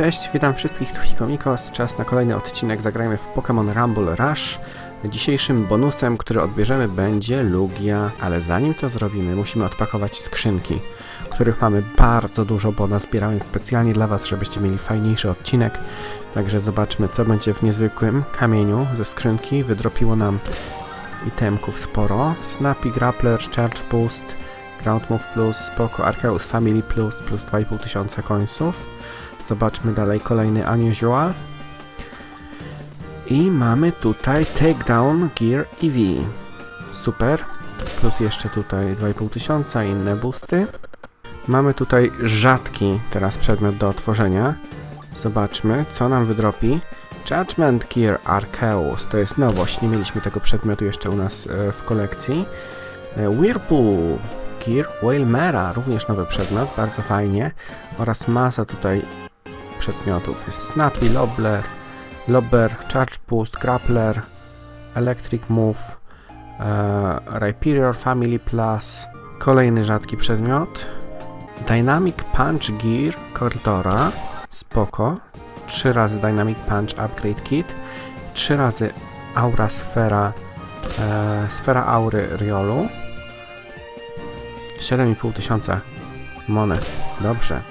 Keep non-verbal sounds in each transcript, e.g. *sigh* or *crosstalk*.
Cześć, witam wszystkich, tu Hikomikos. Czas na kolejny odcinek. Zagrajmy w Pokémon Rumble Rush. Dzisiejszym bonusem, który odbierzemy, będzie Lugia, ale zanim to zrobimy, musimy odpakować skrzynki, których mamy bardzo dużo, bo nazbierałem specjalnie dla Was, żebyście mieli fajniejszy odcinek. Także zobaczmy, co będzie w niezwykłym kamieniu ze skrzynki. Wydropiło nam itemków sporo. Snappy Grappler, Charge Boost, Ground Move Plus, spoko, Arceus Family Plus, plus 2,5 tysiąca końców. Zobaczmy dalej kolejny Unusual. I mamy tutaj Takedown Gear EV. Super. Plus jeszcze tutaj 2,5 tysiąca inne boosty. Mamy tutaj rzadki teraz przedmiot do otworzenia. Zobaczmy, co nam wydropi. Judgment Gear Arceus. To jest nowość, nie mieliśmy tego przedmiotu jeszcze u nas e, w kolekcji. E, Whirlpool Gear Whalmera, również nowy przedmiot, bardzo fajnie. Oraz masa tutaj przedmiotów. Jest Snappy, Lobler, Lobber, Charge Boost, Grappler, Electric Move, e, Rhyperior Family Plus, kolejny rzadki przedmiot, Dynamic Punch Gear Cordora, spoko, 3 razy Dynamic Punch Upgrade Kit, 3 razy Aura Sfera, e, Sfera Aury Riolu, 7,5 tysiąca monet, dobrze.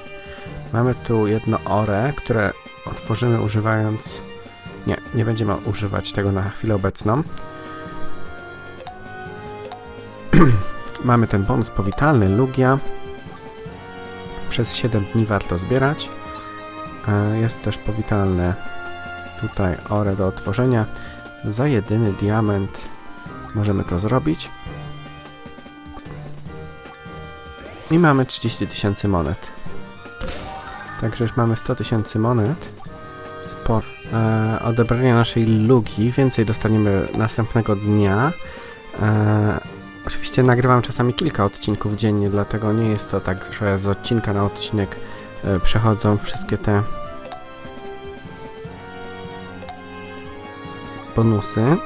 Mamy tu jedno ore, które otworzymy używając... Nie, nie będziemy używać tego na chwilę obecną. *clears throat* Mamy ten bonus powitalny, Lugia. Przez 7 dni warto zbierać. E, Jest też powitalne tutaj ore do otworzenia. Za jedyny diament możemy to zrobić. I mamy 30 tysięcy monet. Także już mamy 100 tysięcy monet. Spor. E, odebrania naszej lugi. Więcej dostaniemy następnego dnia. E, oczywiście nagrywam czasami kilka odcinków dziennie, dlatego nie jest to tak, że z odcinka na odcinek e, przechodzą wszystkie te bonusy.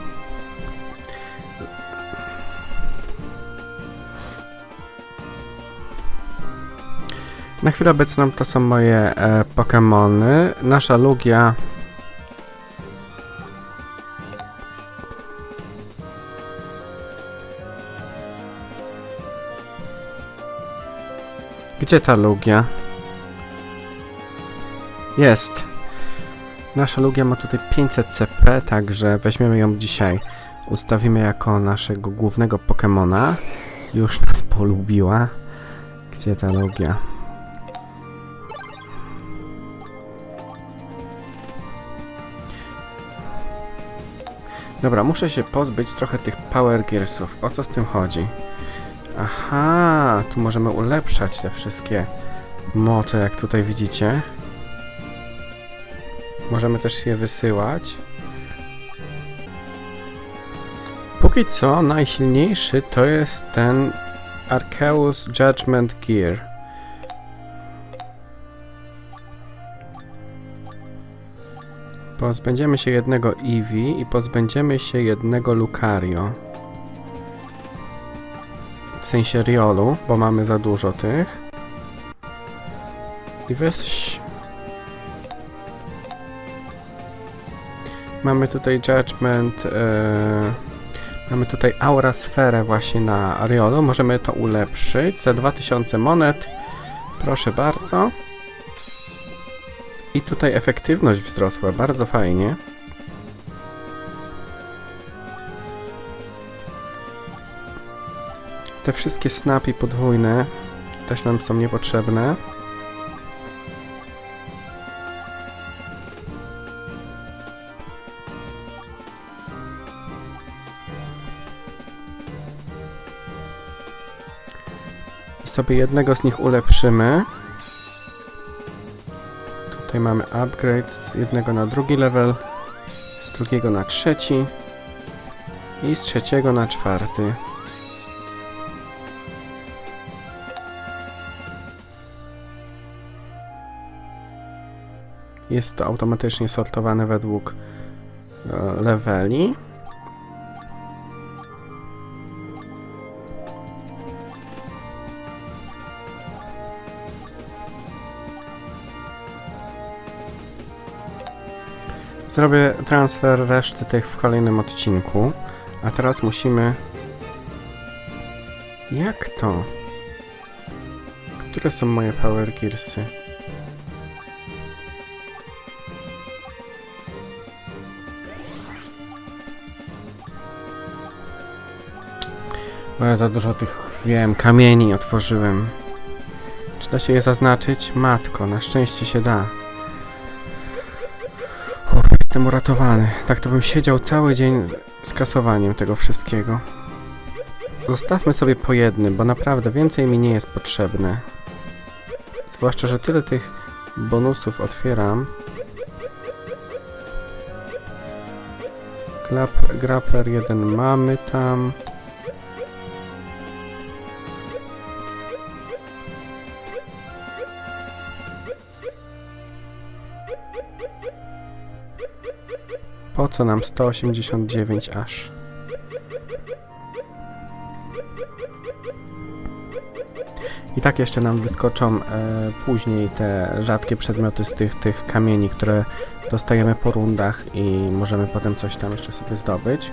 Na chwilę obecną to są moje e, Pokémony. Nasza Lugia. Gdzie ta Lugia? Jest. Nasza Lugia ma tutaj 500 CP, także weźmiemy ją dzisiaj. Ustawimy jako naszego głównego Pokemona. Już nas polubiła. Gdzie ta Lugia? Dobra, muszę się pozbyć trochę tych Power Gearsów. O co z tym chodzi? Aha, tu możemy ulepszać te wszystkie moce, jak tutaj widzicie. Możemy też je wysyłać. Póki co najsilniejszy to jest ten Arceus Judgment Gear. Pozbędziemy się jednego Eevee i pozbędziemy się jednego Lucario. W sensie Riolu, bo mamy za dużo tych. I weź... Mamy tutaj Judgment... E... Mamy tutaj Aura Sferę właśnie na Riolu. Możemy to ulepszyć za 2000 monet. Proszę bardzo. I tutaj efektywność wzrosła bardzo fajnie. Te wszystkie snapy podwójne też nam są niepotrzebne. I sobie jednego z nich ulepszymy. Tutaj mamy upgrade z jednego na drugi level, z drugiego na trzeci i z trzeciego na czwarty. Jest to automatycznie sortowane według e, leveli. Zrobię transfer reszty tych w kolejnym odcinku. A teraz musimy... Jak to? Które są moje Power Gearsy? Bo ja za dużo tych, wiem, kamieni otworzyłem. Czy da się je zaznaczyć? Matko, na szczęście się da. Jestem uratowany. Tak to bym siedział cały dzień z kasowaniem tego wszystkiego. Zostawmy sobie po jednym, bo naprawdę więcej mi nie jest potrzebne. Zwłaszcza, że tyle tych bonusów otwieram. Klap, grappler 1 mamy tam. Co nam 189 aż? I tak jeszcze nam wyskoczą e, później te rzadkie przedmioty z tych, tych kamieni, które dostajemy po rundach i możemy potem coś tam jeszcze sobie zdobyć.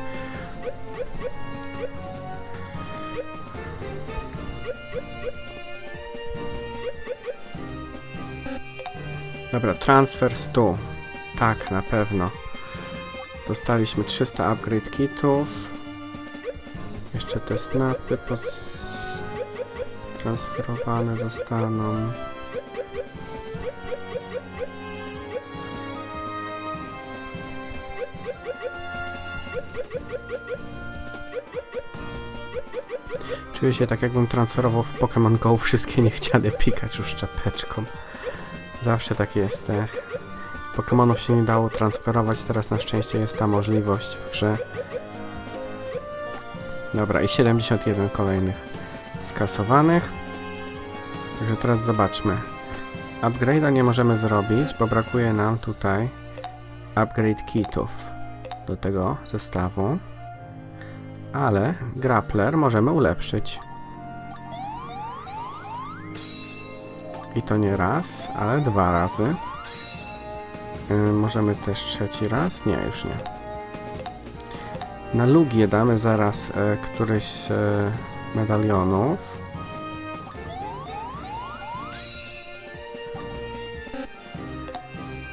Dobra, transfer 100. Tak, na pewno. Dostaliśmy 300 upgrade kitów. Jeszcze te snapy transferowane zostaną. Czuję się tak jakbym transferował w Pokémon Go wszystkie *laughs* niechciane Pikachu z czapeczką. Zawsze tak jest. Ech. Pokémonów się nie dało transferować, teraz na szczęście jest ta możliwość w grze. Dobra, i 71 kolejnych skasowanych. Także teraz zobaczmy. Upgrade'a nie możemy zrobić, bo brakuje nam tutaj upgrade kitów do tego zestawu. Ale grappler możemy ulepszyć. I to nie raz, ale dwa razy. Y, możemy też trzeci raz? Nie, już nie. Na Lugię damy zaraz e, któryś z e, medalionów.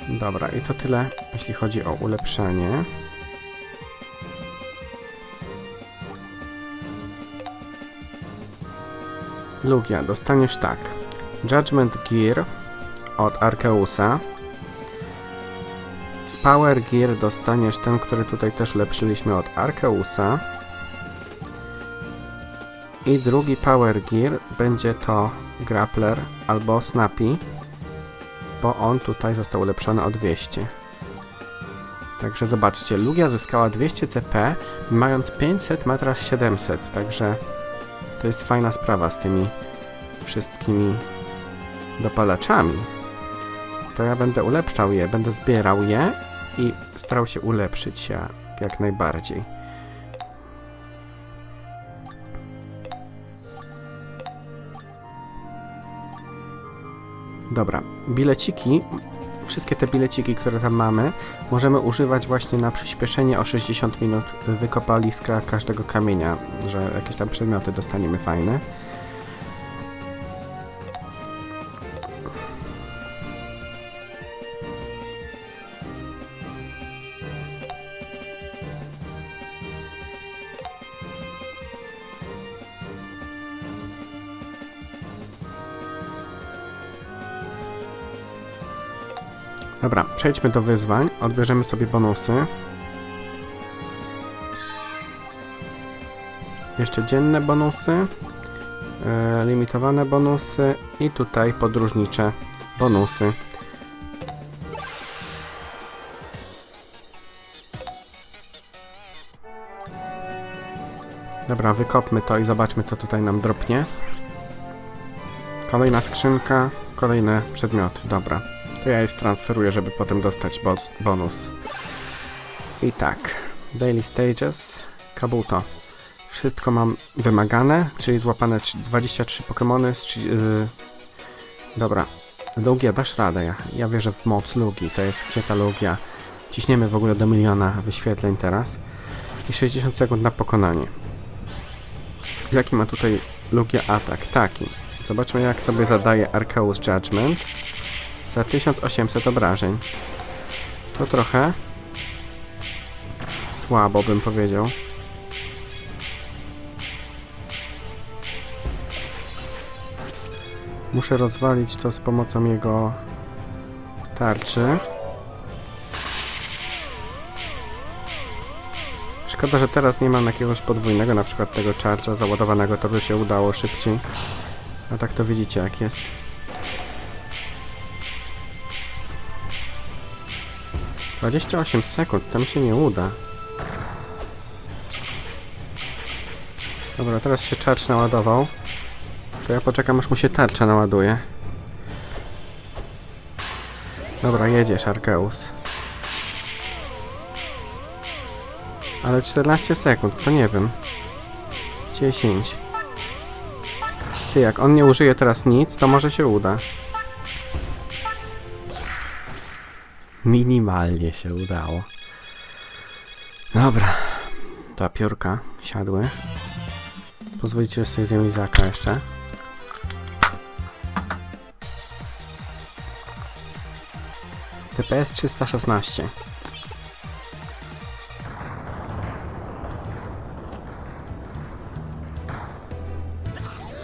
Dobra, i to tyle, jeśli chodzi o ulepszenie. Lugia, dostaniesz tak. Judgment Gear od Arkeusa. Power Gear dostaniesz ten, który tutaj też ulepszyliśmy od Arkeusa. I drugi Power Gear będzie to Grappler albo Snappy, bo on tutaj został ulepszony o 200. Także zobaczcie, Lugia zyskała 200 CP, mając 500 matras 700, także to jest fajna sprawa z tymi wszystkimi dopalaczami. To ja będę ulepszał je, będę zbierał je i starał się ulepszyć się jak najbardziej. Dobra, bileciki, wszystkie te bileciki, które tam mamy, możemy używać właśnie na przyspieszenie o 60 minut wykopaliska każdego kamienia, że jakieś tam przedmioty dostaniemy fajne. Przejdźmy do wyzwań. Odbierzemy sobie bonusy. Jeszcze dzienne bonusy. e, limitowane bonusy. I tutaj podróżnicze bonusy. Dobra, wykopmy to i zobaczmy co tutaj nam dropnie. Kolejna skrzynka, kolejne przedmioty, dobra. To ja je transferuję, żeby potem dostać bonus. I tak, Daily Stages, Kabuto. Wszystko mam wymagane, czyli złapane trz- 23 Pokémony z... Yy... Dobra, Lugia, dasz radę, ja, ja wierzę w moc Lugii, to jest gdzie ta Lugia. Ciśniemy w ogóle do miliona wyświetleń teraz. I 60 sekund na pokonanie. Jaki ma tutaj Lugia atak? Taki. Zobaczmy jak sobie zadaje Arceus Judgment. Za 1800 obrażeń. To trochę słabo bym powiedział. Muszę rozwalić to z pomocą jego tarczy. Szkoda, że teraz nie mam jakiegoś podwójnego, na przykład tego charge'a załadowanego, to by się udało szybciej. A tak to widzicie jak jest. Dwadzieścia osiem sekund, to mi się nie uda. Dobra, teraz się charge naładował. To ja poczekam, aż mu się tarcza naładuje. Dobra, jedziesz, Arkeus. Ale 14 sekund, to nie wiem. 10. Ty, jak on nie użyje teraz nic, to może się uda. Minimalnie się udało. Dobra. Dwa piórka siadły. Pozwolicie, że sobie zjem Izaka jeszcze. TPS 316.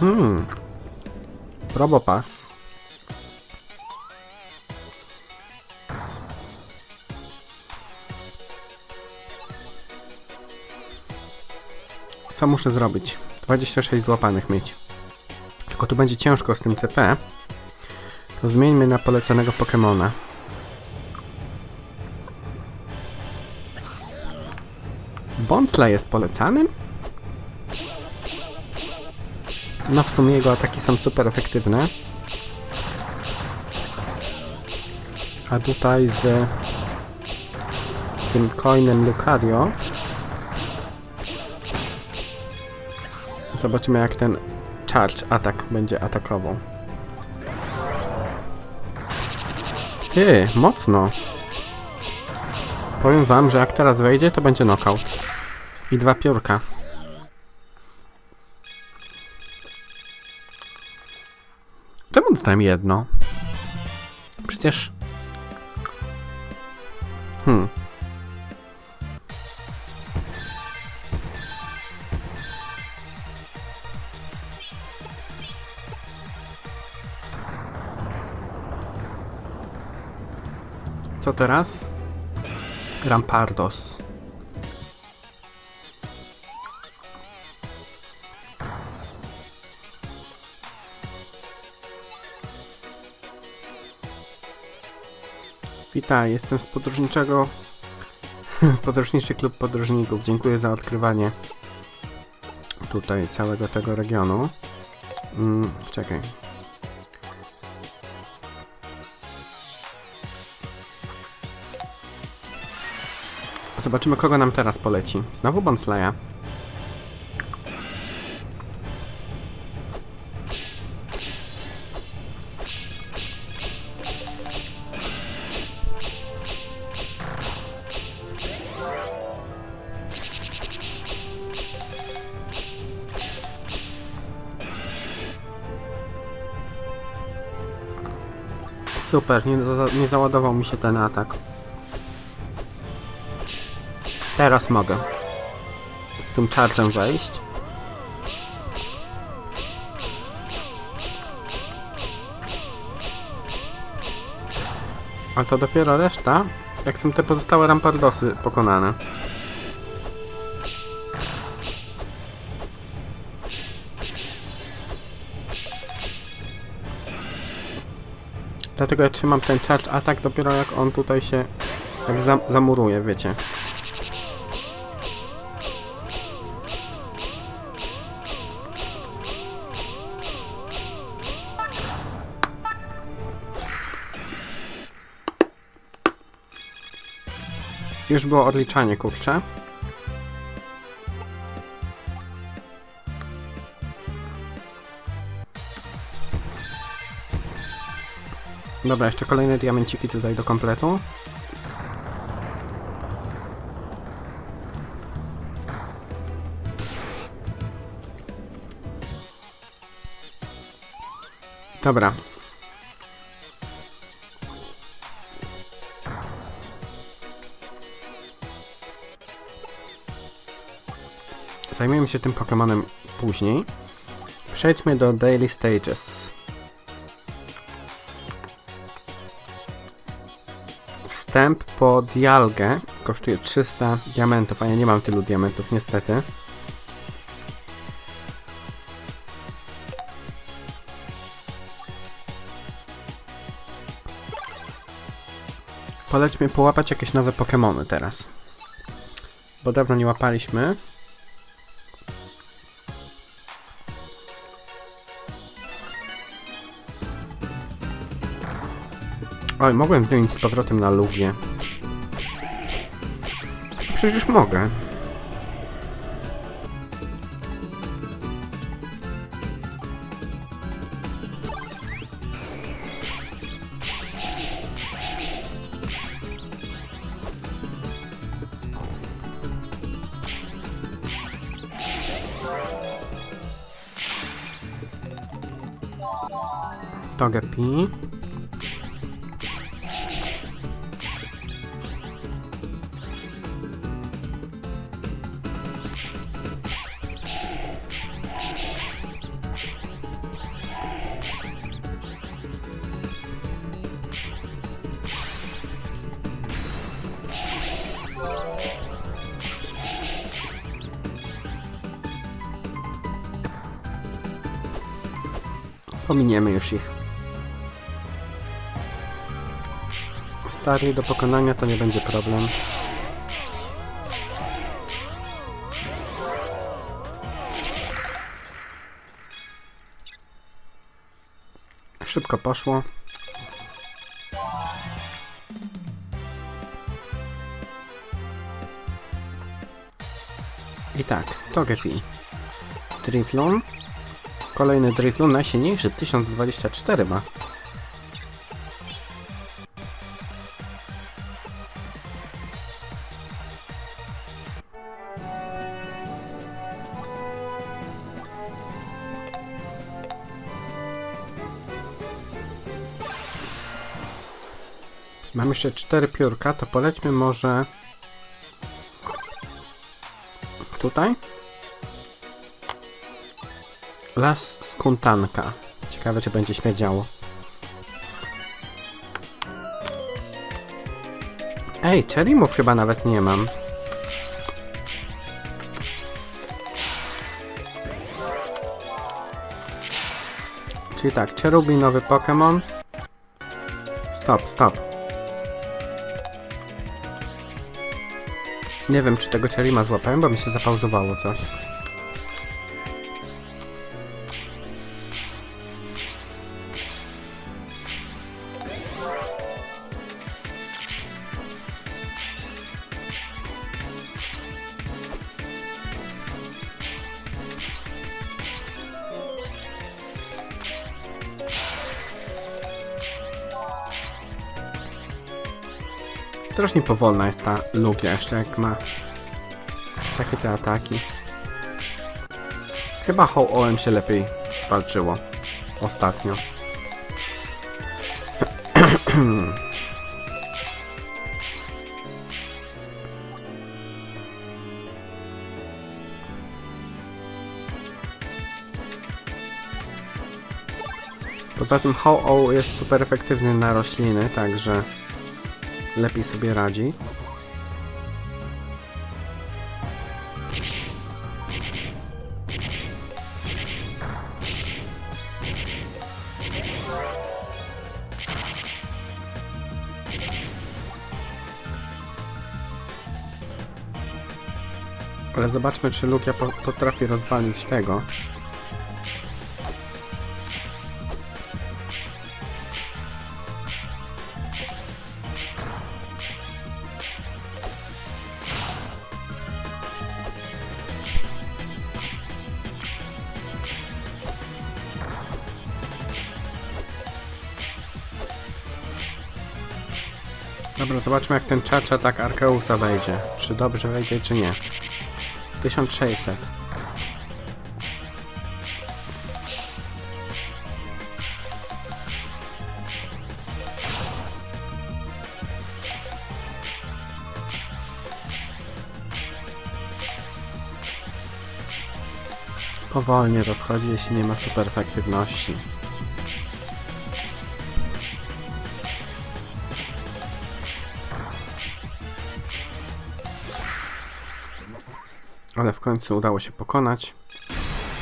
Hmm. Probopass. Co muszę zrobić? 26 złapanych mieć. Tylko tu będzie ciężko z tym CP. To zmieńmy na poleconego Pokemona. Bonsla jest polecanym? No w sumie jego ataki są super efektywne. A tutaj z tym coinem Lucario Zobaczymy jak ten charge atak będzie atakował. Ty, mocno. Powiem wam, że jak teraz wejdzie, to będzie knockout. I dwa piórka. Czemu dostałem jedno? Przecież... Hmm. Co teraz? Rampardos. Witaj, jestem z podróżniczego... *laughs* Podróżniczy Klub Podróżników. Dziękuję za odkrywanie tutaj całego tego regionu. Mm, czekaj. Zobaczymy, kogo nam teraz poleci. Znowu Bonslaya. Super, nie, za, nie załadował mi się ten atak. Teraz mogę. Tym charge'em wejść. A to dopiero reszta, jak są te pozostałe rampardosy pokonane. Dlatego ja trzymam ten charge atak dopiero jak on tutaj się tak zam zamuruje, wiecie. już było odliczanie, kurczę. Dobra, jeszcze kolejne diamenciki tutaj do kompletu. Dobra, Zajmiemy się tym Pokemonem później. Przejdźmy do Daily Stages. Wstęp po Dialgę kosztuje 300 diamentów, a ja nie mam tylu diamentów niestety. Polećmy połapać jakieś nowe Pokemony teraz. Bo dawno nie łapaliśmy. Oj, mogłem zmienić z powrotem na Lugię. Przecież mogę. Togepi. Pominiemy już ich. Stary do pokonania to nie będzie problem. Szybko poszło. I tak, Togepi. Drifloon. Kolejny Drifloon, najsilniejszy, 1024 ma. Mam jeszcze cztery piórka, to polećmy może tutaj. Las skuntanka. Ciekawe, czy będzie śmierdziało. Ej, cherrymów chyba nawet nie mam. Czyli tak, Cherubi nowy Pokémon. Stop, stop. Nie wiem, czy tego Cherima złapałem, bo mi się zapauzowało coś. Strasznie powolna jest ta Lugia jeszcze jak ma takie te ataki. Chyba Ho-Oem się lepiej walczyło ostatnio. Poza tym Ho-Oh jest super efektywny na rośliny, także lepiej sobie radzi. Ale zobaczmy, czy po potrafi rozwalić tego. Dobra, zobaczmy jak ten czacza tak Arkeusa wejdzie. Czy dobrze wejdzie, czy nie. 1600. Powolnie to wchodzi, jeśli nie ma super efektywności. Ale w końcu udało się pokonać.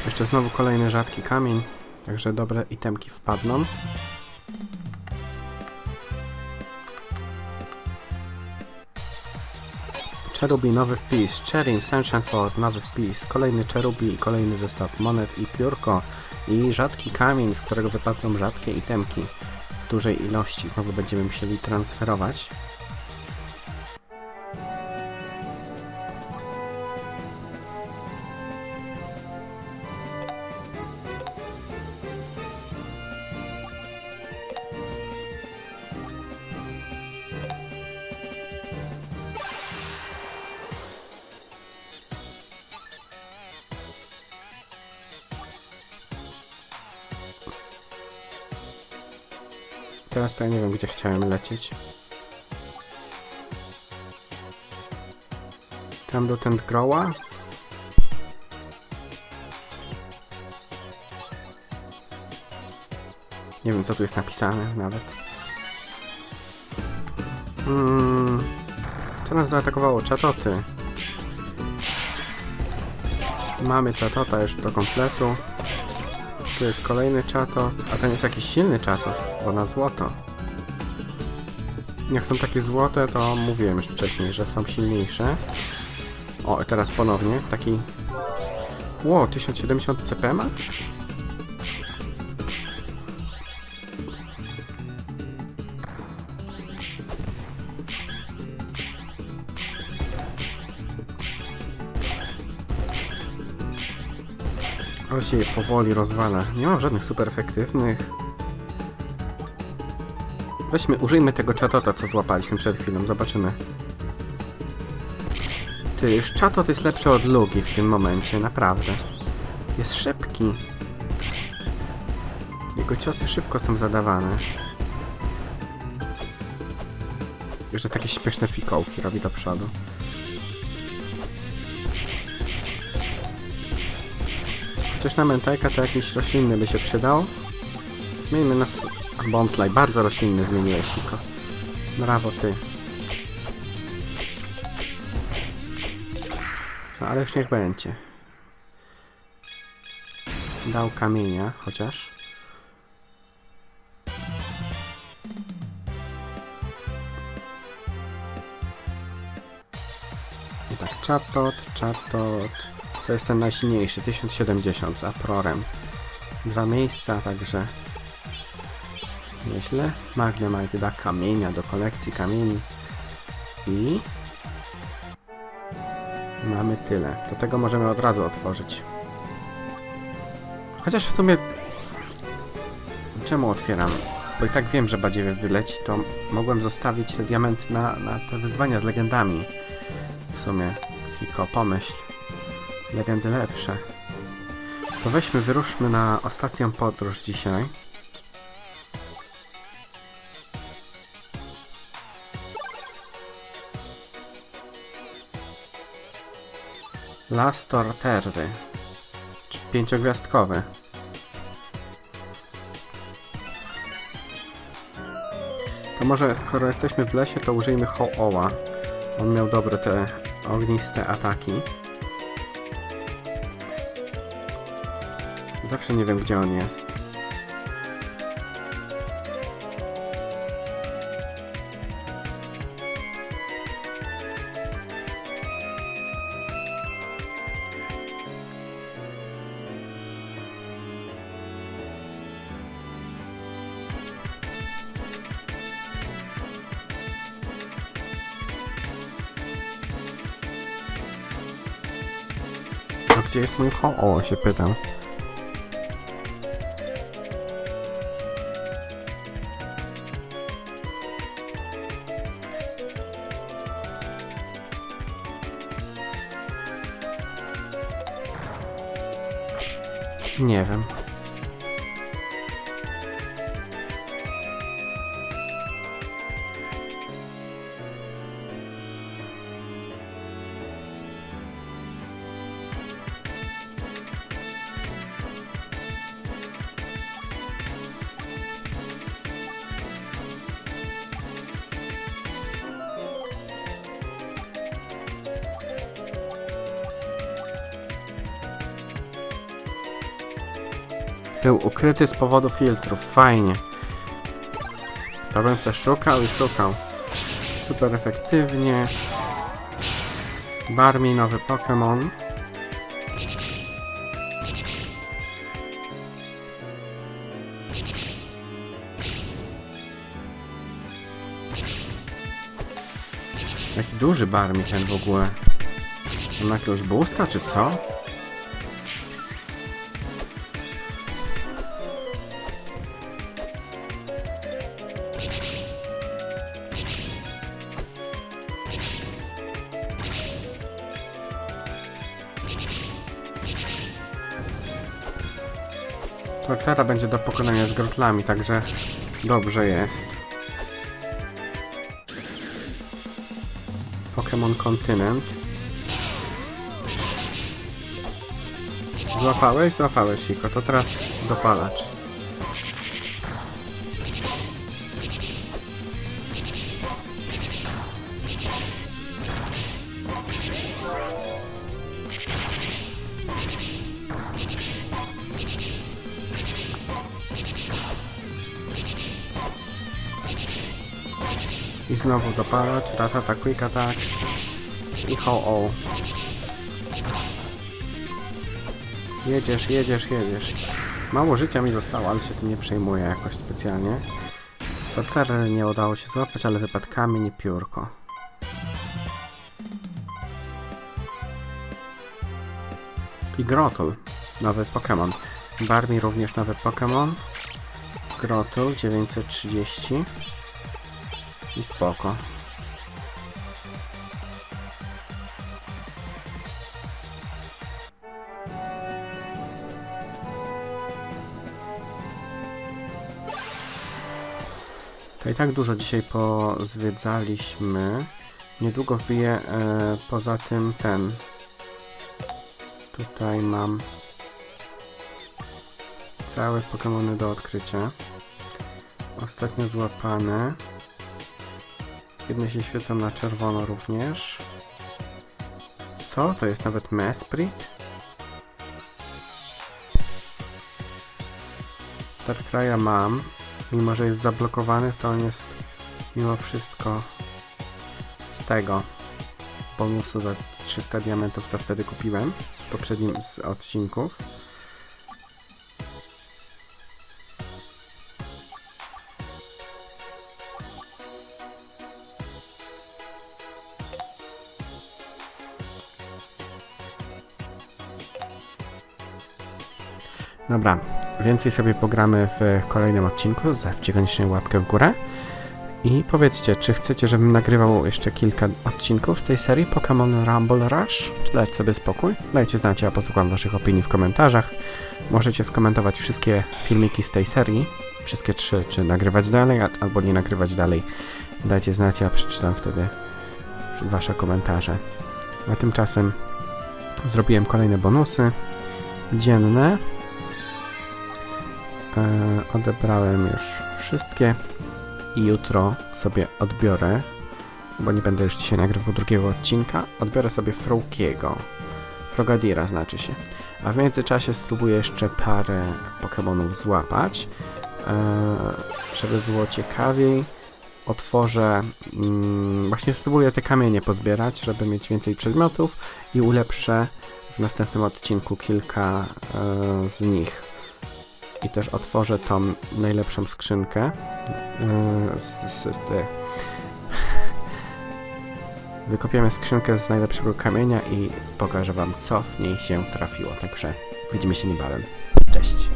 Jeszcze znowu kolejny rzadki kamień, także dobre itemki wpadną. Cherubi, nowy wpis. Cherin, Sunshine Fort, nowy wpis. Kolejny Cherubi, kolejny zestaw monet i piórko. I rzadki kamień, z którego wypadną rzadkie itemki. W dużej ilości. Znowu będziemy musieli transferować. Chciałem lecieć. Tam do ten groła? Nie wiem, co tu jest napisane nawet. Hmm. Co nas zaatakowało? Czatoty. Mamy czatota już do kompletu. Tu jest kolejny czatot, a ten jest jakiś silny czatot, bo na złoto. Jak są takie złote, to mówiłem już wcześniej, że są silniejsze. O, teraz ponownie taki... Ło, 1070 CP ma? Ale się powoli rozwala. Nie mam żadnych super efektywnych. Weźmy, użyjmy tego czatota, co złapaliśmy przed chwilą, zobaczymy. Ty, już czatot jest lepszy od Lugi w tym momencie, naprawdę. Jest szybki. Jego ciosy szybko są zadawane. Jeszcze takie śpieszne fikołki robi do przodu. Coś na mentajka to jakiś roślinny by się przydał. Zmieńmy nas... Bonsly, bardzo roślinny zmieniłeś, Niko. Brawo, ty. No ale już niech będzie. Dał kamienia, chociaż. I tak, czatot, czatot. To jest ten najsilniejszy, 1070 z Aprorem. Dwa miejsca, także nieźle. Magnemite da kamienia do kolekcji kamieni. I mamy tyle. Do tego możemy od razu otworzyć. Chociaż w sumie czemu otwieram? Bo i tak wiem, że badziewie wyleci, to mogłem zostawić te diamenty na, na te wyzwania z legendami. W sumie, Hiko, pomyśl legendy lepsze. To weźmy, wyruszmy na ostatnią podróż dzisiaj. Lastor Terry. Czy Pięciogwiazdkowy. To może skoro jesteśmy w lesie, to użyjmy Ho-Oła. On miał dobre te ogniste ataki. Zawsze nie wiem, gdzie on jest. A gdzie jest mój ho? Był ukryty z powodu filtrów. Fajnie. To bym se szukał i szukał. Super efektywnie. Barmi nowy Pokémon. Jaki duży Barmi ten w ogóle. On ma jakiegoś boosta czy co? Tortera będzie do pokonania z grotlami, także dobrze jest. Pokémon Kontynent. Złapałeś? Złapałeś, Siko. To teraz dopalacz. Znowu dopalacz, ratata, quick attack i ho o. Jedziesz, jedziesz, jedziesz. Mało życia mi zostało, ale się tym nie przejmuję jakoś specjalnie. Torterę nie udało się złapać, ale wypadł kamień i piórko. I Grotol, nowy Pokémon. Barmi również nowy Pokémon. Grotol 930. I spoko. To i tak dużo dzisiaj pozwiedzaliśmy. Niedługo wbiję e, poza tym ten. Tutaj mam całe Pokémony do odkrycia. Ostatnio złapane. Jedne się świecą na czerwono również. Co? To jest nawet Mesprit? Darkraya mam. Mimo, że jest zablokowany, to on jest mimo wszystko z tego bonusu za 300 diamentów, co wtedy kupiłem w poprzednim z odcinków. Dobra, więcej sobie pogramy w kolejnym odcinku. Zostawcie koniecznie łapkę w górę. I powiedzcie, czy chcecie, żebym nagrywał jeszcze kilka odcinków z tej serii Pokémon Rumble Rush? Czy dać sobie spokój? Dajcie znać, ja posłucham waszych opinii w komentarzach. Możecie skomentować wszystkie filmiki z tej serii. Wszystkie trzy, czy nagrywać dalej, albo nie nagrywać dalej. Dajcie znać, ja przeczytam wtedy wasze komentarze. A tymczasem zrobiłem kolejne bonusy dzienne. E, odebrałem już wszystkie i jutro sobie odbiorę, bo nie będę już dzisiaj nagrywał drugiego odcinka, odbiorę sobie Froakiego. Frogadira znaczy się. A w międzyczasie spróbuję jeszcze parę Pokémonów złapać, e, żeby było ciekawiej. Otworzę, mm, właśnie spróbuję te kamienie pozbierać, żeby mieć więcej przedmiotów i ulepszę w następnym odcinku kilka e, z nich i też otworzę tą najlepszą skrzynkę z, z, z, Wykopiemy skrzynkę z najlepszego kamienia i pokażę wam co w niej się trafiło. Także widzimy się niebawem. Cześć.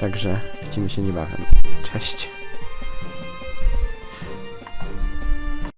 Także widzimy się niebawem. Cześć.